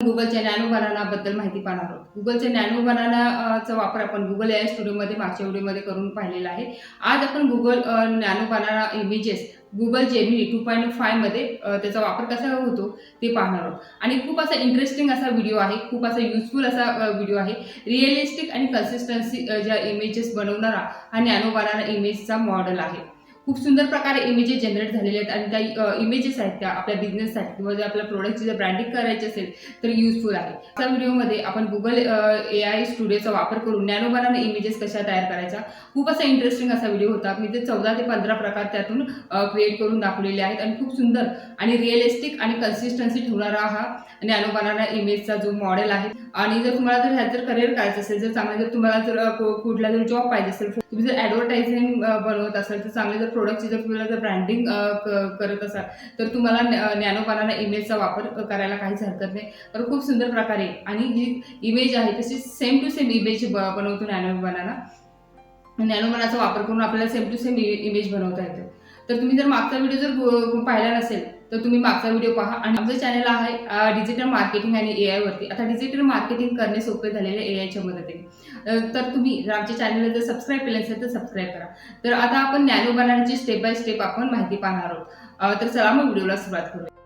गुगलच्या नॅनो बनानाबद्दल माहिती पाहणार आहोत. गुगलच्या नॅनो बनानाचा वापर आपण गुगल एआय स्टुडिओमध्ये मागच्या व्हिडिओमध्ये करून पाहिलेला आहे. आज आपण Google nano banana images Google Gemini two point फायमध्ये त्याचा वापर कसा होतो ते पाहणार आहोत. आणि खूप असा इंटरेस्टिंग असा व्हिडिओ आहे खूप असा युजफुल असा व्हिडिओ आहे. रिअलिस्टिक आणि कन्सिस्टन्सी ज्या इमेजेस बनवणारा हा नॅनो बनाना इमेजचा मॉडेल आहे. खूप सुंदर प्रकारे इमेजेस जनरेट झालेले आहेत. आणि त्या इमेजेस आहेत त्या आपल्या बिझनेससाठी किंवा जर आपल्या प्रोडक्टची जर ब्रँडिंग करायची असेल तर युजफुल आहे. त्या व्हिडिओमध्ये आपण गुगल ए आय स्टुडिओचा वापर करून नॅनोबाराने इमेजेस कशा तयार करायच्या खूप असा इंटरेस्टिंग असा व्हिडिओ होता. मी ते चौदा ते पंधरा प्रकार त्यातून क्रिएट करून दाखवलेले आहेत. आणि खूप सुंदर आणि रिअलिस्टिक आणि कन्सिस्टन्सी ठेवणारा हा नॅनोबाराना इमेजचा जो मॉडेल आहे. आणि जर तुम्हाला जर ह्यात जर करिअर करायचं असेल जर चांगलं जर तुम्हाला जर कुठला जर जॉब पाहिजे असेल तुम्ही जर ॲडव्हर्टायझिंग बनवत असाल तर चांगले जर प्रोडक्टची जर तुम्हाला जर ब्रँडिंग करत असाल तर तुम्हाला नॅनो बनाना इमेजचा वापर करायला काहीच हरकत नाही. तर खूप सुंदर प्रकारे आणि जी इमेज आहे तशी सेम टू सेम इमेज बनवतो नॅनो बनाना नॅनो बनाचा वापर करून आपल्याला सेम टू सेम इमेज बनवता येतो. तर तुम्ही जर मागचा व्हिडिओ जर पाहिला नसेल तर तुम्ही मागचा व्हिडिओ पहा. आणि आमचं चॅनल आहे डिजिटल मार्केटिंग आणि ए आयवरती आता डिजिटल मार्केटिंग करणे सोपे झालेले ए आयच्या मदतीने. तर तुम्ही जर आमच्या चॅनलला जर सबस्क्राईब केलं असेल तर सबस्क्राईब करा. तर आता आपण नॅनो बनवण्याची स्टेप बाय स्टेप आपण माहिती पाहणार आहोत. तर चला मग व्हिडिओला सुरुवात करूया.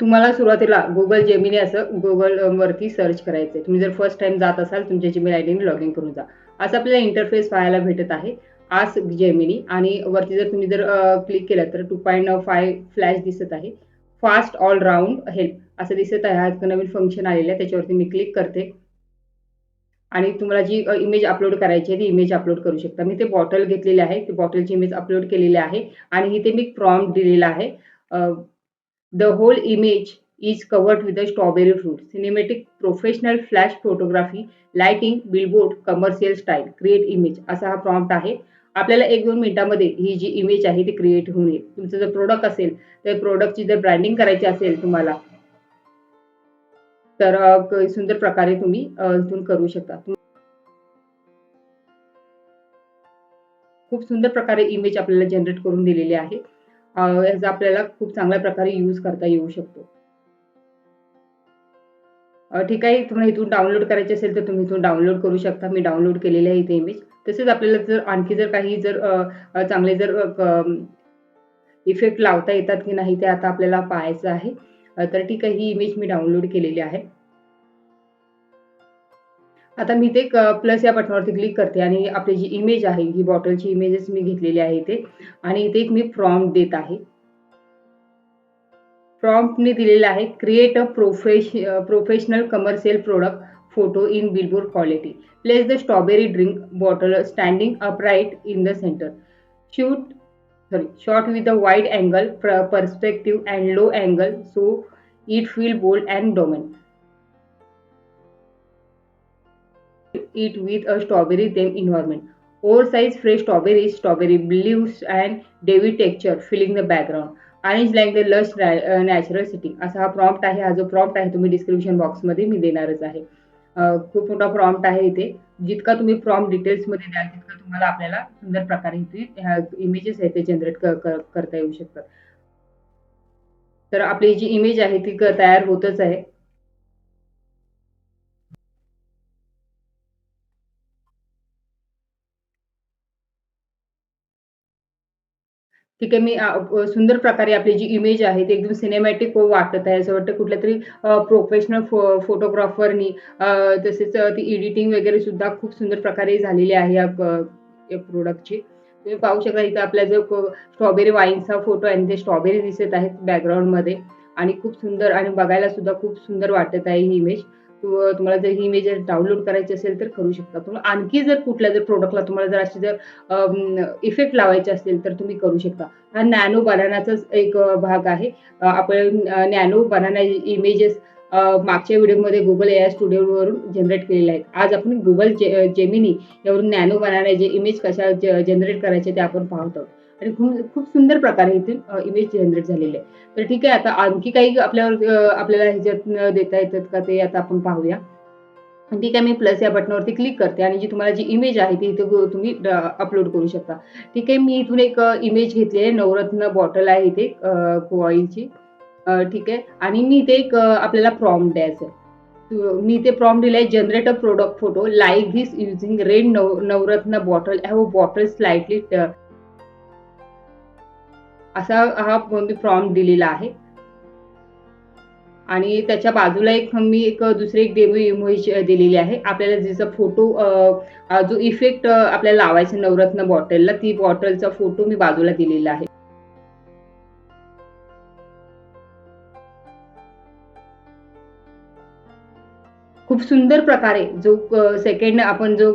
तुम्हाला सुरुवातीला गुगल जेमिनी असं गुगलवरती सर्च करायचं आहे तुम्ही जर फर्स्ट टाइम जात असाल तुमच्या जीमेल आय डीने लॉग इन करून जा. असं आपल्याला इंटरफेस पाहायला भेटत आहे. आज जेमिनी आणि वरती जर तुम्ही जर क्लिक केलं तर टू पॉईंट फाय फ्लॅश दिसत आहे. फास्ट ऑल राऊंड हेल्प असं दिसत आहे. हा नवीन फंक्शन आलेलं आहे. त्याच्यावरती मी क्लिक करते. आणि तुम्हाला जी इमेज अपलोड करायची आहे ती इमेज अपलोड करू शकता. मी ते बॉटल घेतलेली आहे. ती बॉटलची इमेज अपलोड केलेली आहे. आणि इथे मी प्रॉम्प्ट दिलेला आहे. The whole image is covered with a strawberry fruit cinematic professional flash photography lighting, billboard commercial style create image असा हा प्रॉम्प्ट आहे. आपल्याला एक दोन मिनिटामध्ये ही जी इमेज आहे ती क्रिएट होऊन येईल. तुमचं जर प्रोडक्ट असेल तर प्रोडक्टची जर ब्रँडिंग करायची असेल तुम्हाला तर सुंदर प्रकारे तुम्ही इथून करू शकता. खूप सुंदर प्रकारे इमेज आपल्याला जनरेट करून दिलेली आहे. याचा आपल्याला खूप चांगल्या प्रकारे यूज करता येऊ शकतो. ठीक आहे तुम्हाला इथून डाउनलोड करायचे असेल तर तुम्ही इथून डाउनलोड करू शकता. मी डाउनलोड केलेली आहे इथे इमेज तसेच आपल्याला जर आणखी जर काही जर चांगले जर इफेक्ट लावता येतात की नाही ते आता आपल्याला पाहायचं आहे. तर ठीक आहे ही इमेज मी डाउनलोड केलेली आहे. आता मी ते प्लस या बटनावरती क्लिक करते आणि आपली जी इमेज आहे ही बॉटलची इमेजेस मी घेतलेली आहे इथे. आणि इथे एक मी प्रॉम्प्ट देत आहे. प्रॉम्प्टने दिलेला आहे create a profess professional commercial product photo in billboard quality place the strawberry drink bottle standing upright in the centre shoot sorry shot with a wide angle per- perspective and low angle so it feel bold and dominant it with a strawberry theme environment oversized fresh strawberries strawberry blues and dewy texture filling the background आणि like the lush ra- uh, असा हा prompt आहे. हा जो prompt आहे तुम्ही description बॉक्समध्ये मी देणारच आहे. खूप मोठा प्रॉम्प्ट आहे इथे. जितका तुम्ही प्रॉम्प्ट डिटेल्समध्ये द्याल तितकं तुम्हाला आपल्याला सुंदर प्रकारे इथे ह्या इमेजेस आहेत ते जनरेट करता येऊ शकतात. तर आपली जी इमेज आहे ती तयार होतच आहे. ठीक आहे मी सुंदर प्रकारे आपली जी इमेज आहे ती एकदम सिनेमॅटिक वाटत आहे. असं वाटतं कुठल्या तरी प्रोफेशनल फो फोटोग्राफरनी तसेच ती एडिटिंग वगैरे सुद्धा खूप सुंदर प्रकारे झालेली आहे या प्रोडक्टची तुम्ही पाहू शकता इथं आपल्या जो स्ट्रॉबेरी वाईनचा फोटो आहे आणि ते स्ट्रॉबेरी दिसत आहेत बॅकग्राऊंडमध्ये आणि खूप सुंदर आणि बघायला सुद्धा खूप सुंदर वाटत आहे ही इमेज तुम्हाला जर ही इमेज डाउनलोड करायची असेल तर करू शकता. तुम्हाला आणखी जर कुठल्या जर प्रोडक्टला तुम्हाला जर अशी जर इफेक्ट लावायचे असेल तर तुम्ही करू शकता. हा नॅनो बनानाचाच एक भाग आहे. आपण नॅनो बनाना इमेजेस मागच्या व्हिडिओमध्ये गुगल ए आय स्टुडिओवरून जनरेट केलेले आहेत. आज आपण गुगल जे जेमिनी यावरून नॅनो बनाना जे इमेज कशा जनरेट करायचे ते आपण पाहत आहोत. आणि खूप खूप सुंदर प्रकारे इथे इमेज जनरेट झालेले आहे. तर ठीक आहे आता आणखी काही आपल्यावर आपल्याला ह्याच्यात देता येतात का ते आता आपण पाहूया. ठीक आहे मी प्लस या बटनावरती क्लिक करते आणि जी तुम्हाला जी इमेज आहे ती इथे तुम्ही अपलोड करू शकता. ठीक आहे मी इथून एक इमेज घेतली आहे नवरत्न बॉटल आहे इथे ऑइलची ठीक आहे आणि मी इथे एक आपल्याला प्रॉम्प्ट द्यायचं आहे. मी इथे प्रॉम दिलाय generate a product photo like this using red नव Navratna bottle have bottle slightly असा हा मी प्रॉम्प्ट दिलेला आहे. आणि त्याच्या बाजूला एक मी एक दुसरी एक डेमो इमोज दिलेली आहे. आपल्याला जिचा फोटो जो इफेक्ट आपल्याला लावायचा नवरत्न बॉटलला ती बॉटलचा फोटो मी बाजूला दिलेला आहे. खूप सुंदर प्रकारे जो सेकंड आपण जो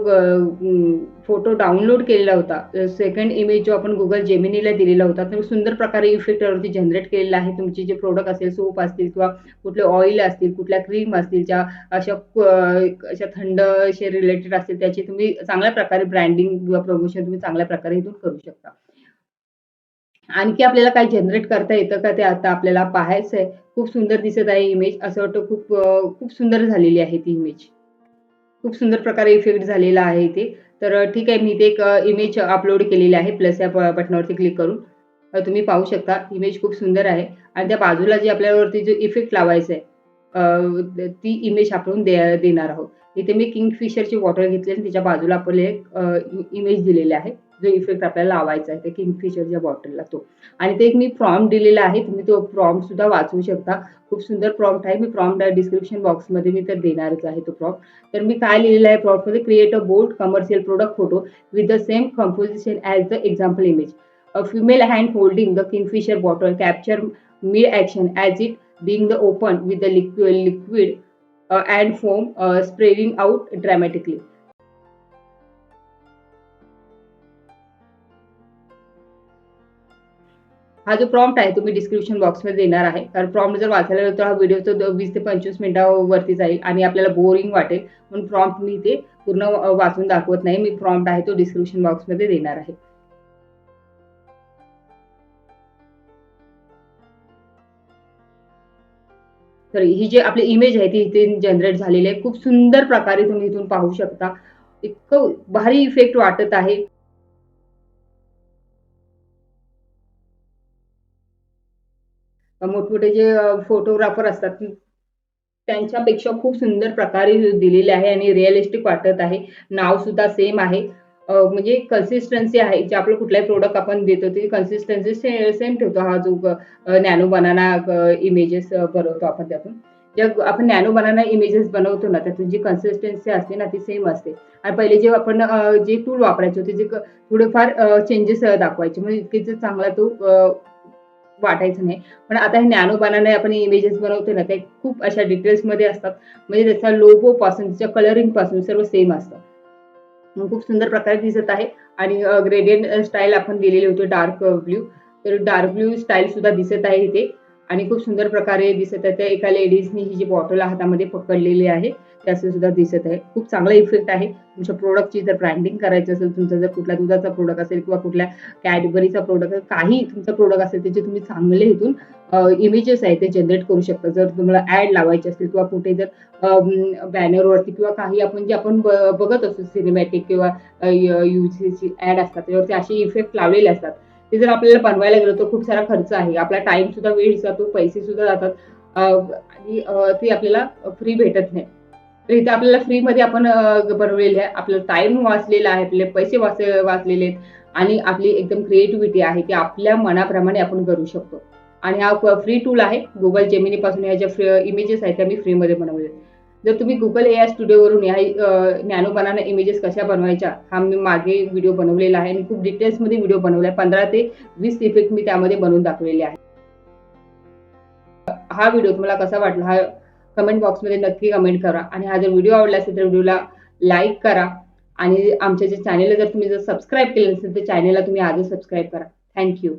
फोटो डाउनलोड केलेला होता सेकंड इमेज जो आपण गुगल जेमिनीला दिलेला होता तर सुंदर प्रकारे इफेक्टवरती जनरेट केलेला आहे. तुमचे जे प्रोडक्ट असेल सोप असतील किंवा कुठले ऑइल असतील कुठल्या क्रीम असतील ज्या अशा अशा थंड असे रिलेटेड असतील त्याची तुम्ही चांगल्या प्रकारे ब्रँडिंग किंवा प्रमोशन तुम्ही चांगल्या प्रकारे इथून करू शकता. आणखी आपल्याला काय जनरेट करता येतं का ते आता आपल्याला पाहायचं आहे खूप सुंदर दिसत आहे इमेज असं वाटतं खूप खूप सुंदर झालेली आहे ती इमेज खूप सुंदर प्रकारे इफेक्ट झालेला आहे इथे तर ठीक आहे मी इथे एक इमेज अपलोड केलेली आहे. प्लस या बटनावरती क्लिक करून. तुम्ही पाहू शकता. इमेज खूप सुंदर आहे. आणि त्या बाजूला जे आपल्यावरती जो इफेक्ट लावायचा आहे ती इमेज आपण दे देणार आहोत. इथे मी किंगफिशरची बॉटल घेतली आणि तिच्या बाजूला आपले एक इमेज दिलेले आहे. जो इफेक्ट आपल्याला लावायचा आहे ते किंगफिशरच्या बॉटलला तो. आणि ते एक मी प्रॉम्प्ट दिलेला आहे तुम्ही तो प्रॉम्प्ट सुद्धा वाचू शकता. खूप सुंदर प्रॉम्प्ट आहे. मी प्रॉम्प्ट डिस्क्रिप्शन बॉक्समध्ये मी तर देणारच आहे तो प्रॉम्प्ट तर मी काय लिहिलेलं आहे प्रॉम्प्टमध्ये create a bold commercial product photo with the same composition as the example image a female hand holding the Kingfisher bottle capture mid action as it being the open with the liquid liquid and foam spreading out dramatically हा जो prompt आहे तुम्ही description बॉक्समध्ये देणार आहे. कारण prompt जर वाचायला गेलो तर हा व्हिडिओ तर वीस ते पंचवीस मिनिटावरती जाईल आणि आपल्याला बोरिंग वाटेल. म्हणून प्रॉम्प्ट मी ते पूर्ण वाचून दाखवत नाही. मी प्रॉम्प्ट आहे तो डिस्क्रिप्शन बॉक्समध्ये देणार आहे. तर ही जी आपली इमेज आहे ती इथे जनरेट झालेली आहे. खूप सुंदर प्रकारे तुम्ही इथून पाहू शकता. इतकं भारी इफेक्ट वाटत आहे. मोठमोठे जे फोटोग्राफर असतात त्यांच्यापेक्षा खूप सुंदर प्रकारे दिलेले आहे आणि रिअलिस्टिक वाटत आहे. नाव सुद्धा सेम आहे. म्हणजे कन्सिस्टन्सी आहे. जे आपलं कुठलाही प्रोडक्ट आपण देतो ती कन्सिस्टन्सी सेम ठेवतो. हा जो नॅनो बनाना इमेजेस बनवतो आपण त्यातून. ज्या आपण नॅनो बनाना इमेजेस बनवतो ना त्यातून जी कन्सिस्टन्सी असते ना ती सेम असते. आणि पहिले जे आपण जे टूल वापरायचे होते जे थोडेफार चेंजेस दाखवायचे. म्हणजे इतके चांगला तो वाटायचं नाही. पण आता हे नॅनो आपण इमेजेस बनवतो ना ते खूप अशा डिटेल्समध्ये असतात. म्हणजे त्याचा लोगो पासून त्याच्या कलरिंगपासून सर्व सेम असतं. खूप सुंदर प्रकारे दिसत आहे. आणि ग्रेडियंट स्टाईल आपण दिलेली होती डार्क ब्ल्यू तर डार्क ब्ल्यू स्टाईल सुद्धा दिसत आहे इथे. आणि खूप सुंदर प्रकारे दिसत आहे. त्या एका लेडीजनी ही जी बॉटल हातामध्ये पकडलेली आहे त्याचं सुद्धा दिसत आहे. खूप चांगला इफेक्ट आहे. तुमच्या प्रोडक्टची जर ब्रँडिंग करायची असेल तुमचा जर कुठल्या दुधाचा प्रोडक्ट असेल किंवा कुठल्या कॅडबरीचा प्रोडक्ट काही तुमचा प्रोडक्ट असेल त्याचे तुम्ही चांगले इथून इमेजेस आहे ते जनरेट करू शकता. जर तुम्हाला ऍड लावायची असतील किंवा कुठे जर बॅनरवरती किंवा काही आपण जे आपण बघत असतो सिनेमॅटिक किंवा यूसीची ऍड असतात त्यावरती असे इफेक्ट लावलेले असतात. ते जर आपल्याला बनवायला गेलो तर खूप सारा खर्च आहे. आपला टाइम सुद्धा वेळ जातो पैसे सुद्धा जातात. आणि ती ते आपल्याला फ्री भेटत नाही. तर इथे आपल्याला फ्रीमध्ये आपण बनवलेले आहे. आपला टाइम वाचलेला आहे. आपले पैसे वाच वाचलेले आहेत. आणि आपली एकदम क्रिएटिव्हिटी आहे ती आपल्या मनाप्रमाणे आपण करू शकतो. आणि हा फ्री टूल आहे. गुगल जेमिनीपासून ह्या ज्या फ्री इमेजेस आहेत त्या मी फ्रीमध्ये बनवले आहेत. जर तुम्ही गुगल ए आय स्टुडिओवरून ह्या नॅनो इमेजेस कशा बनवायच्या हा मी मागे व्हिडिओ बनवलेला आहे आणि खूप डिटेल्समध्ये व्हिडिओ बनवला आहे. पंधरा ते वीस इफेक्ट मी त्यामध्ये बनवून दाखवलेले आहे. हा व्हिडिओ तुम्हाला कसा वाटला हा कमेंट बॉक्समध्ये नक्की कमेंट करा. आणि हा जर व्हिडिओ आवडला असेल तर व्हिडिओला लाईक करा. आणि आमच्या जे चॅनेलला जर तुम्ही जर सबस्क्राईब केलं नसेल तर चॅनेलला तुम्ही आजच सबस्क्राईब करा. थँक्यू